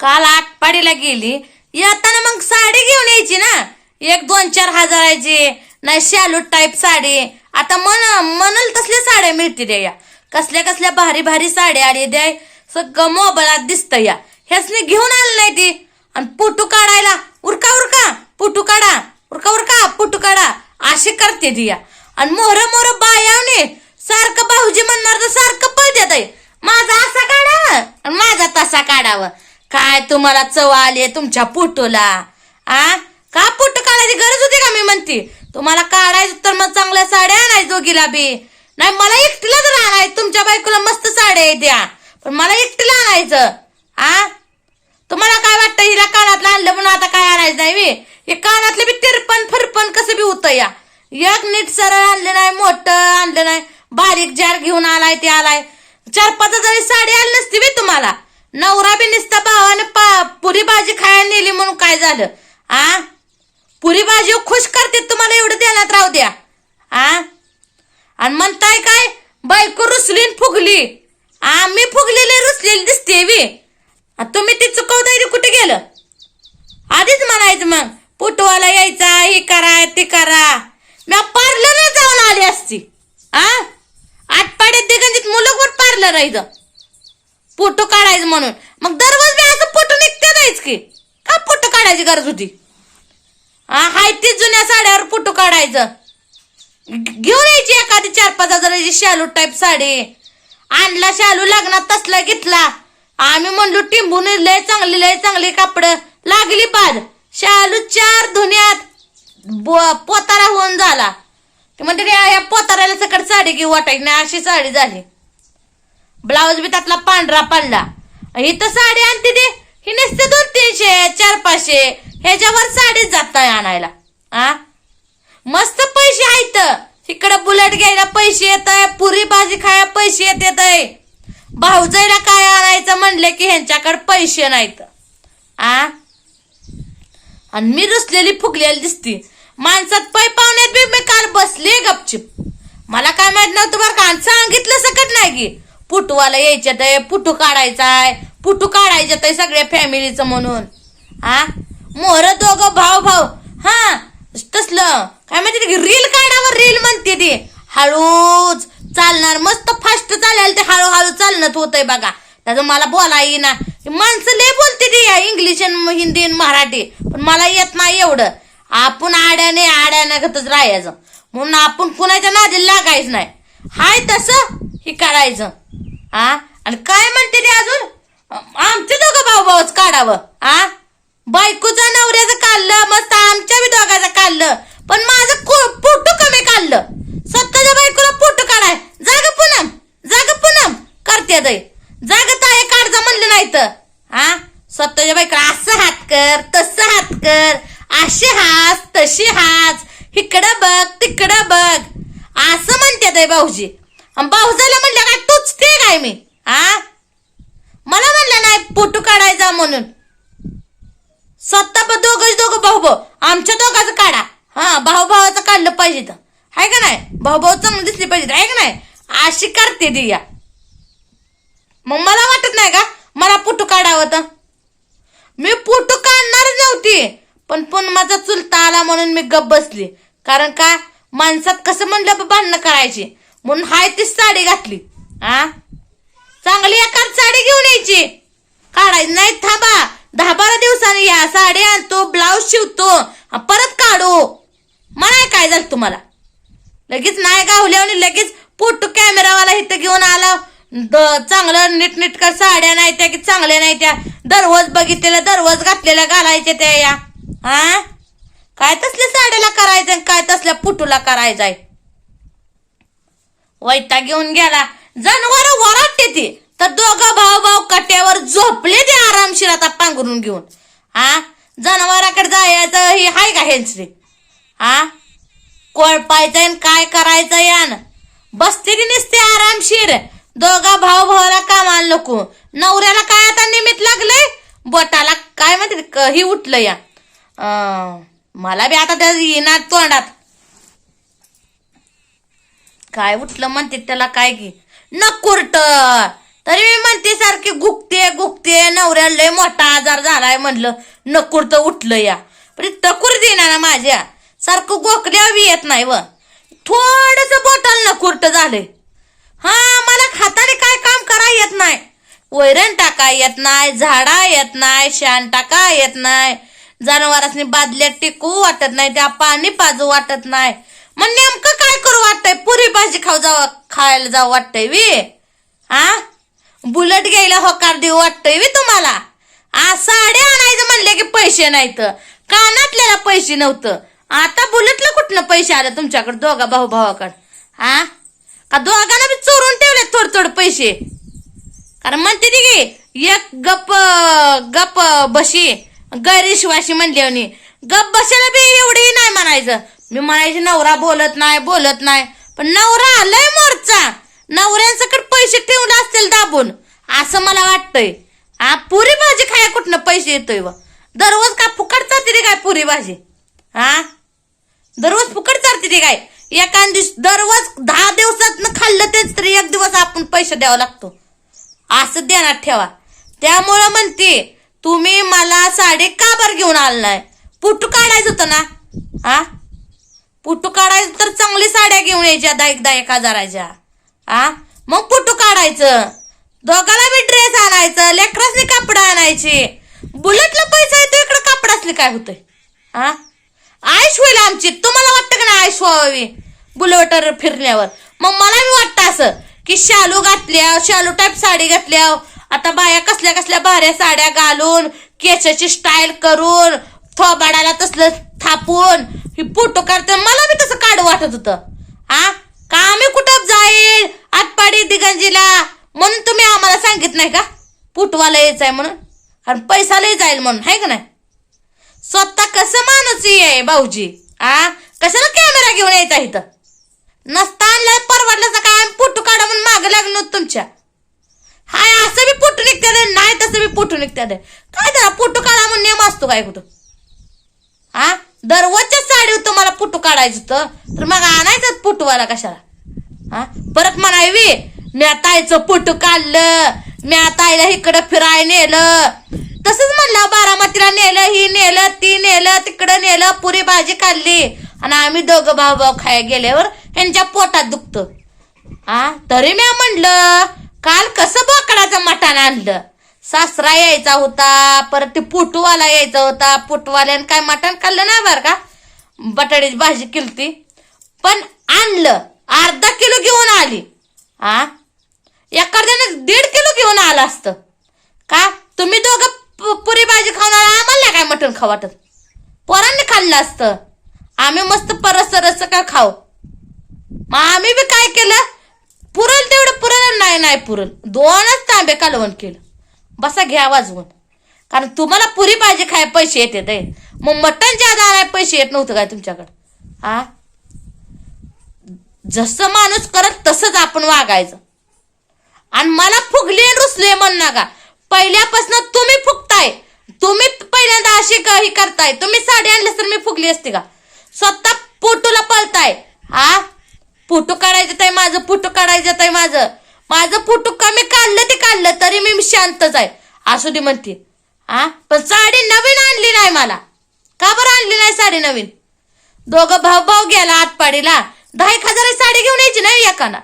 काल आटपाडीला गेली. येताना मग साडी घेऊन यायची ना. एक दोन चार हजाराची नाही शालू टाईप साडी. आता मन मनल तसल्या साड्या मिळते दे या. कसल्या कसल्या भारी भारी साड्या आली द्या सगळं मोबाईलात दिसतं या. ह्यासनी घेऊन आलं नाही ती. आणि पुटू काढायला उरका उरका पुटू काढा उरका उरका पुटू काढा असे करते ती या. आणि मोर मोर बायावने सारखं भाऊजी म्हणणार तर सारखं पळते माझा असा काढावं आणि माझा तसा काढावं. काय तुम्हाला चव आली तुमच्या पोटोला? आ? का फोटो काढायची गरज होती का मी म्हणते? तुम्हाला काढायचं तर मग चांगल्या साड्या आणायचं दोघीला बी. नाही मला एकटीला तर आणाय तुमच्या बायकोला मस्त साड्या द्या पण मला एकटीला आणायचं. आ? तुम्हाला काय वाटतं हिला कानातलं आणलं म्हणून आता काय आणायचं नाही मी हे कानातले बी तिरपण फरपण कसं बी होतं या? एक नीट सरळ आणलं नाही मोठं आणलं नाही. बारीक जार घेऊन आलाय ते आलाय. चार पाच हजारी साडी आणली नसती बी तुम्हाला. नवरा बी निसता भावानं पा पुरी भाजी खायला नेली म्हणून काय झालं? आ? पुरी भाजी खुश करते तुम्हाला एवढं देण्यात राहू द्या. आ? आणि म्हणताय काय? बायको रुसली न फुगली. आ मी फुगलेली रुसलेली दिसते बी. तुम्ही ती चुकवताय कुठे गेलं? आधीच म्हणायचं मग पुटवाला यायचा हे करा ते करा. मी पार्लर जाऊन आली असती. आ? आठपाड्यात दिगंजित मुलगवर पार्लर आहे फोटो काढायचं म्हणून. मग दररोज मी असं फोटो निघते नाहीच की. का फोटो काढायची गरज होती? हाय ती जुन्या साड्यावर फोटो काढायचं. घेऊन यायची एखादी चार पाच हजाराची शालू टाईप साडी. आणला शालू लग्नात तसला घेतला. आम्ही म्हणलो टिंबून लय चांगली लय चांगली कापड लागली बाद शालू चार धुन्यात पोतारा होऊन झाला. ते म्हणते रे, या सकट साडी घेऊ वाटायची. नाही अशी साडी झाली. ब्लाऊज बी त्यातला पांढरा पडला इथं साडी आणते ते. ही नसते दोन तीनशे चार पाचशे. ह्याच्यावर साडीच जात आणायला. आ? मस्त पैसे आहेत. इकडं बुलेट घ्यायला पैसे येत आहे पुरी भाजी खायला पैसे येत येत आहे भाऊजाईला काय आणायचं म्हणलं की ह्यांच्याकडे पैसे नाहीत. आ? आणि मी रुसलेली फुगलेली दिसती. माणसात पै पाहुण्यात बी मी काल बसले गपचिप. मला काय माहीत नव्हतं बरं का. सांगितलं सकट नाही की. पुटवाला यायच्यात आहे पुटू काढायचा आहे पुटू काढायच्यात आहे सगळ्या फॅमिलीचं म्हणून. हा? मोर दोघं भाऊ भाऊ. हा? तसलं. काय माहिती की रील काढावं रील म्हणते ती. हळूच चालणार. मस्त फास्ट चालेल ते हळूहळू चालणं होतंय बघा. त्याचं मला बोला येईना माणसं लय बोलते ती इंग्लिश आणि हिंदी आणि मराठी. पण मला येत नाही एवढं. आपण आड्याने आड्याने राहायचं. म्हणून आपण कुणाच्या नादी लागायच नाही. हाय तसं. हे करायचं. हा आणि काय म्हणते ते अजून? आमचे दोघं भाऊ भाऊच काढावं. हा बायकोचं नवऱ्याचं काढलं मस्त आमच्या बी दोघाचं काढलं. पण माझं फोटो कमी काढलं. स्वतःच्या बायकोला पोटू काढाय. जाग पुनम. जाग पुनम. करते दय जाग ताय काढजा म्हणलं नाही तर. हा स्वतःच्या बायकोला असं हात कर तसं हात कर. असे हास तशी हास. इकडं बघ तिकडं बघ. असं म्हणते दय भाऊजी. भाऊजाला म्हणलं काय तूच ते काय मी? हा मला म्हणलं नाही फोटो काढायचा म्हणून. स्वतः पण दोघंच दोघं भाऊ भाऊ आमच्या दोघांचं काढा. हा भाऊ भावाचं काढलं पाहिजे तर आहे का नाही? भाऊ भाऊ चांगलं दिसली पाहिजे आहे का नाही? अशी करते दिया मग मला वाटत नाही का मला फोटो काढावं तर? मी फोटो काढणारच नव्हती पण पण माझा चुलता आला म्हणून मी गप बसली. कारण का माणसात कसं म्हणलं भांडणं करायची. म्हणून हाय तीच साडी घातली. हा चांगली एखाद साडी घेऊन यायची. काढायची नाही थांबा. दहा बारा दिवसांनी या साडी आणतो ब्लाऊज शिवतो परत काढू. म्हणाय काय झालं तुम्हाला? लगेच नाही गावल्यावर लगेच फोटो कॅमेरावाला इथं घेऊन आला. द- चांगलं नीटनीटकर साड्या नाही त्या की चांगल्या नाही त्या. दररोज बघितलेल्या दररोज घातलेल्या घालायच्या त्या या. हा काय तसल्या साड्याला करायचं काय तसल्या पुटूला करायचंय वैता घेऊन गेला. जनावर वराटते ती तर दोघं भाऊ भाऊ कट्यावर झोपले ते आरामशीर आता पांघरून घेऊन. हा जनावराकडे जायचं हे हाय का हेंचरी? हा कोळपायचं आणि काय करायचं यान? बसते ती नसते आरामशीर? दोघा भाऊ भावाला कामाला नको. नवऱ्याला काय आता निमित्त लागलंय? बोटाला काय म्हणते क- ही उठलं या. मला बी आता त्या येणार तोंडात काय उठलं म्हणते त्याला काय की नकुरट तरी मी म्हणते सारखी गुकते गुकते नवऱ्याला लय मोठा आजार झालाय म्हणलं. नकुरत उठलं या. पण देणार ना माझ्या. सारखं गोकल्या बी येत नाही व. थोडस बोटल नकुरट झालंय. हा मला हाताने काय काम करा येत नाही. वैरण टाका येत नाही झाडा येत नाही शान टाका येत नाही. जनावरांनी बादल्यात टिकू वाटत नाही त्या पाणी पाजू वाटत नाही. मग नेमकं काय करू वाटतंय? पुरी भाजी खाऊ जाऊ खायला जाऊ वाटतंय वी. हा बुलेट घ्यायला होकार देऊ वाटतंय वी तुम्हाला. आ साड्या आणायचं म्हणले की पैसे नाहीत. कानातल्याला पैसे नव्हतं. आता बुलेटला कुठनं पैसे आले तुमच्याकडे दोघा भाऊ भावाकडे? हा का दोघांना बी चोरून ठेवले थोडे थोडे पैसे? कारण म्हणते ती की एक गप गप बशी. गैरिश्वाशी म्हणली म्हणे. गप बसायला बी एवढी नाही म्हणायचं. मी म्हणायचे नवरा बोलत नाही बोलत नाही. पण नवरा आलाय मोरचा. नवऱ्यांसकट पैसे ठेवले असतील दाबून. असं मला वाटतंय. हा पुरी भाजी खाया कुठनं पैसे येतोय व? दररोज का फुकट चालते रे काय पुरी भाजी? हा दररोज फुकट चालते रे काय? एका दिवस दररोज दहा दिवसात खाल्लं तेच तरी एक दिवस आपण पैसे द्यावा लागतो. असं ध्यानात ठेवा. त्यामुळं म्हणते तुम्ही मला साडी का घेऊन आला नाही? पुटू काढायचं होतं ना? हा पुटू काढायचं तर चांगली साड्या घेऊन यायच्या दहा एकदा एक हजाराच्या. आ? मग पुटू काढायचं. दोघाला बी ड्रेस आणायचं लेकरासनी कपडा आणायचे. बुलेटला पैसा येतो इकडे कपडासले काय होतंय? हा आयुष होईल आमची. तुम्हाला वाटतं का ना आयुष व्हावी बुलेटवर फिरल्यावर मग मला मी वाटतं असं की शालू घातल्या शालू टाईप साडी घातल्या. आता बाया कसल्या कसल्या भाऱ्या साड्या घालून केसाची स्टाईल करून थोबाडाला तसलं थापून ही फोटो काढते मला बी तसं काढ वाटत होतं. हा? का आम्ही कुठं जाईल? आटपाडी दिगंजीला. म्हणून तुम्ही आम्हाला सांगित नाही का? पुटवाला आहे म्हणून. कारण पैसा जाईल म्हणून. आहे का नाही? स्वतः कसं माणूस आहे भाऊजी? आ? कशाला कॅमेरा घेऊन यायचा इथं? नसता आणलं परवडलं काय? पुटू फोटो काढा म्हणून मागं लागलो तुमच्या. हाय असं बी पुटू निघतात नाही तसं बी पुटू निघतात काय त्याला फोटो काढा म्हणून नियम असतो काय कुठं? हा? दररोजच्या साडीवर तुम्हाला पुटू काढायचं होतं. तर मग आणायचं फोटोवाला कशाला? हा? परत म्हणावी मी ताईचं पुटू काढलं मी ताईला इकडं फिराय नेलं. तसंच म्हणलं बारामतीला नेलं ही नेलं ती नेलं तिकडं नेलं पुरी भाजी काढली आणि आम्ही दोघं भाऊ भाऊ खाय गेल्यावर ह्यांच्या पोटात दुखतं. आ तरी मी म्हणलं काल कसं बोकडाचं मटण आणलं? सासरा यायचा होता परत ते पुटवाला यायचा होता. पुटवाल्यानं काय मटण खाल्लं नाही बरं का? बटाट्याची भाजी केलती. पण आणलं. अर्धा किलो घेऊन आली. आ? एखाद्याने दीड किलो घेऊन आलं असतं. का? तुम्ही दोघं पुरी भाजी खाऊन आला आम्हाला नाही काय मटण खाऊ वाटत. पोरांनी खाल्लं असतं. आम्ही मस्त परस रस का खाऊ? मग आम्ही बी काय केलं? पुरल तेवढं पुरल नाही नाही पुरल दोनच तांबे कालवण केलं. बसा घ्या वाजवून. कारण तुम्हाला पुरी पाहिजे खाय पैसे येते ते. मग मटण ज्यादा पैसे येत नव्हतं काय तुमच्याकडं? हा जसं माणूस करत तसंच आपण वागायचं. आणि मला फुगली रुसले म्हण का पहिल्यापासून तुम्ही फुगताय. तुम्ही पहिल्यांदा अशी क- ही करताय. तुम्ही साडी आणली तर मी फुगली असते का? स्वतः पोटूला पळताय. हा पुटू काढायचं ताई माझं फोटो काढायचं ताई माझं. माझं फोटो कमी काढलं ते काढलं तरी मी शांतच आहे. असू दे म्हणते हा पण साडी नवीन आणली नाही मला. का बरं आणली नाही साडी नवीन? दोघं भाऊ भाऊ गेला आतपाडीला. दहा एक हजाराची साडी घेऊन यायची नाही एकाना.